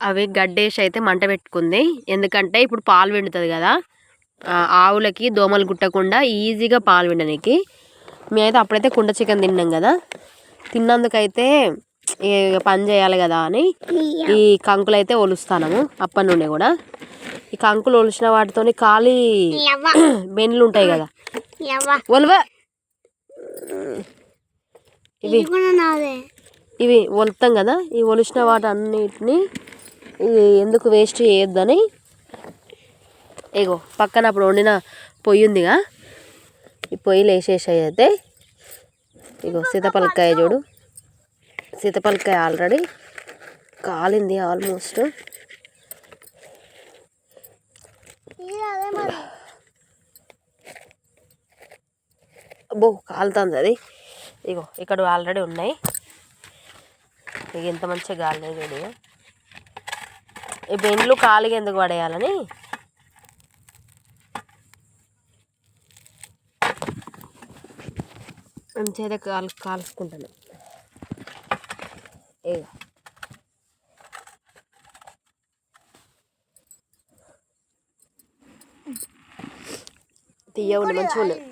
అవి గడ్డేసి అయితే మంట పెట్టుకుంది. ఎందుకంటే ఇప్పుడు పాలు పిండుతుంది కదా ఆవులకి దోమలు కుట్టకుండా ఈజీగా పాలు పిండడానికి మేమైతే అప్పుడైతే కుండ చికెన్ తిన్నాం కదా తిన్నందుకైతే ఇక పని చేయాలి కదా అని ఈ కంకులు అయితే ఒలుస్తాము అప్పటి నుండి కూడా. ఈ కంకులు ఒలిసిన వాటితోని ఖాళీ బెన్లు ఉంటాయి కదా. ఒలవ. ఇవి ఇవి ఒలుతాం కదా ఈ ఒలిసిన వాటి అన్నిటిని ఎందుకు వేస్ట్ చేయొద్దని. ఇగో పక్కన అప్పుడు వండిన పొయ్యి ఉందిగా. ఈ పొయ్యిలు వేసేసాయి అయితే. ఇగో సీతపలకాయ చూడు. సీతపలకాయ ఆల్రెడీ కాలింది ఆల్మోస్ట్. అబ్బో కాలుతుంది అది. ఇగో ఇక్కడ ఆల్రెడీ ఉన్నాయి. ఇక ఎంత మంచిగా గాలినాయి ఈ బెండ్లు కాలిగా ఎందుకు పడేయాలని? మంచిగా కాల్ కాల్చుకుంటాను. ఇక తీయ మంచిగా ఉన్నాయి